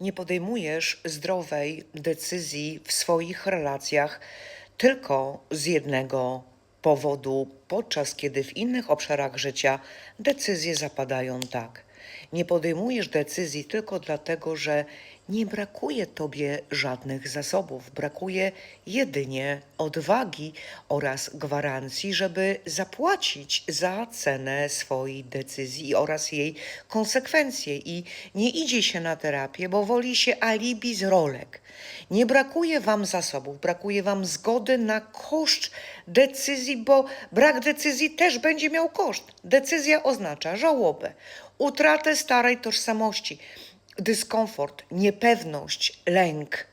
nie podejmujesz zdrowej decyzji w swoich relacjach tylko z jednego powodu, podczas kiedy w innych obszarach życia decyzje zapadają tak. Nie podejmujesz decyzji tylko dlatego, że nie brakuje tobie żadnych zasobów, brakuje jedynie odwagi oraz gwarancji, żeby zapłacić za cenę swojej decyzji oraz jej konsekwencje. I nie idzie się na terapię, bo woli się alibi z rolek. Nie brakuje wam zasobów, brakuje wam zgody na koszt decyzji, bo brak decyzji też będzie miał koszt. Decyzja oznacza żałobę, utratę starej tożsamości, dyskomfort, niepewność, lęk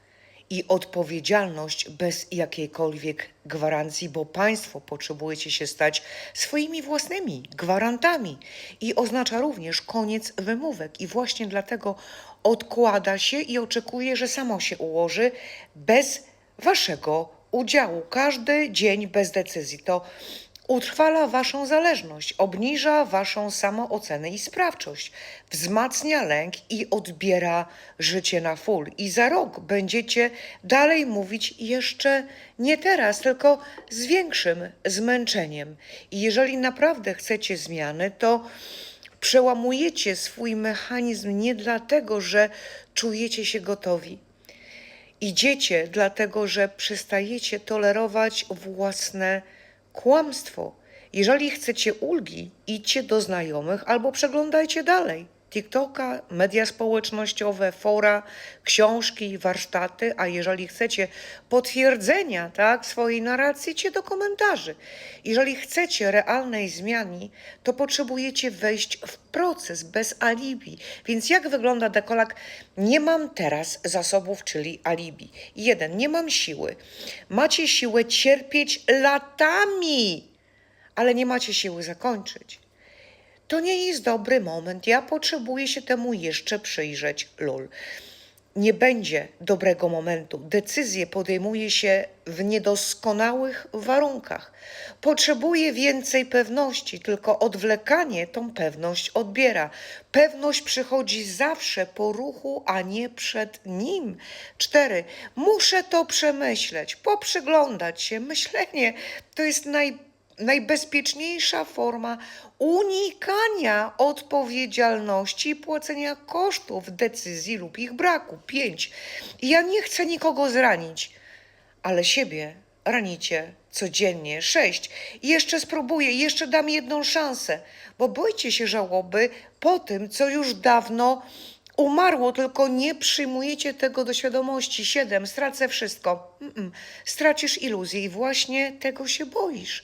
i odpowiedzialność bez jakiejkolwiek gwarancji, bo państwo potrzebujecie się stać swoimi własnymi gwarantami i oznacza również koniec wymówek i właśnie dlatego odkłada się i oczekuje, że samo się ułoży bez waszego udziału. Każdy dzień bez decyzji to utrwala waszą zależność, obniża waszą samoocenę i sprawczość, wzmacnia lęk i odbiera życie na full. I za rok będziecie dalej mówić jeszcze nie teraz, tylko z większym zmęczeniem. I jeżeli naprawdę chcecie zmiany, to przełamujecie swój mechanizm nie dlatego, że czujecie się gotowi. Idziecie dlatego, że przestajecie tolerować własne kłamstwo. Jeżeli chcecie ulgi, idźcie do znajomych albo przeglądajcie dalej. TikToka, media społecznościowe, fora, książki, warsztaty, a jeżeli chcecie potwierdzenia tak, swojej narracji, idźcie do komentarzy. Jeżeli chcecie realnej zmiany, to potrzebujecie wejść w proces bez alibi. Więc jak wygląda dekolak? Nie mam teraz zasobów, czyli alibi. Jeden, nie mam siły. Macie siłę cierpieć latami, ale nie macie siły zakończyć. To nie jest dobry moment. Ja potrzebuję się temu jeszcze przyjrzeć. Lol. Nie będzie dobrego momentu. Decyzje podejmuje się w niedoskonałych warunkach. Potrzebuje więcej pewności, tylko odwlekanie tą pewność odbiera. Pewność przychodzi zawsze po ruchu, a nie przed nim. Cztery. Muszę to przemyśleć, poprzyglądać się. Myślenie to jest naj najbezpieczniejsza forma unikania odpowiedzialności i płacenia kosztów decyzji lub ich braku. Pięć. Ja nie chcę nikogo zranić, ale siebie ranicie codziennie. Sześć. Jeszcze spróbuję, jeszcze dam jedną szansę, bo boicie się żałoby po tym, co już dawno umarło, tylko nie przyjmujecie tego do świadomości. Siedem. Stracę wszystko. Mm-mm. Stracisz iluzję i właśnie tego się boisz.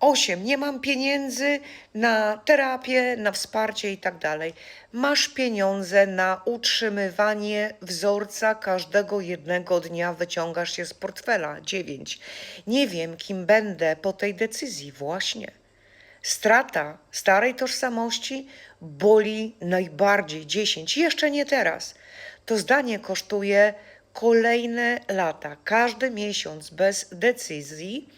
Osiem, nie mam pieniędzy na terapię, na wsparcie i tak dalej. Masz pieniądze na utrzymywanie wzorca każdego jednego dnia wyciągasz się z portfela. Dziewięć, nie wiem, kim będę po tej decyzji właśnie. Strata starej tożsamości boli najbardziej. 10. Jeszcze nie teraz. To zdanie kosztuje kolejne lata. Każdy miesiąc bez decyzji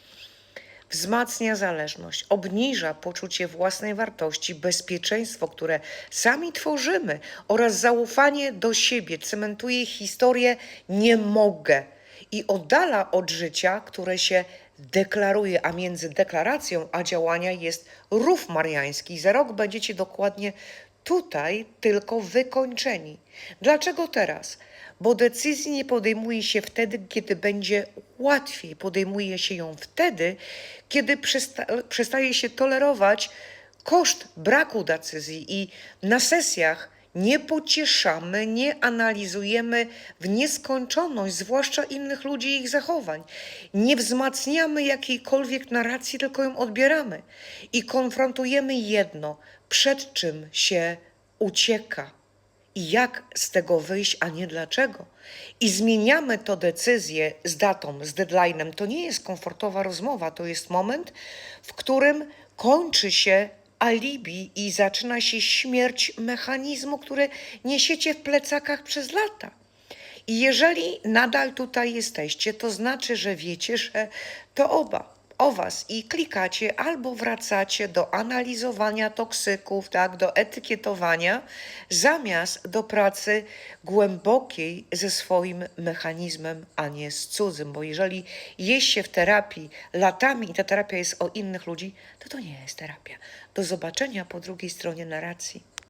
wzmacnia zależność, obniża poczucie własnej wartości, bezpieczeństwo, które sami tworzymy oraz zaufanie do siebie, cementuje historię nie mogę i oddala od życia, które się deklaruje, a między deklaracją a działania jest rów mariański. Za rok będziecie dokładnie tutaj tylko wykończeni. Dlaczego teraz? Bo decyzji nie podejmuje się wtedy, kiedy będzie łatwiej. Podejmuje się ją wtedy, kiedy przesta przestaje się tolerować koszt braku decyzji i na sesjach nie pocieszamy, nie analizujemy w nieskończoność, zwłaszcza innych ludzi i ich zachowań. Nie wzmacniamy jakiejkolwiek narracji, tylko ją odbieramy i konfrontujemy jedno, przed czym się ucieka i jak z tego wyjść, a nie dlaczego. I zmieniamy to decyzję z datą, z deadline'em. To nie jest komfortowa rozmowa, to jest moment, w którym kończy się alibi i zaczyna się śmierć mechanizmu, który niesiecie w plecakach przez lata. I jeżeli nadal tutaj jesteście, to znaczy, że wiecie, że to oba o Was i klikacie albo wracacie do analizowania toksyków, tak, do etykietowania, zamiast do pracy głębokiej ze swoim mechanizmem, a nie z cudzym. Bo jeżeli jest się w terapii latami i ta terapia jest o innych ludzi, to to nie jest terapia. Do zobaczenia po drugiej stronie narracji.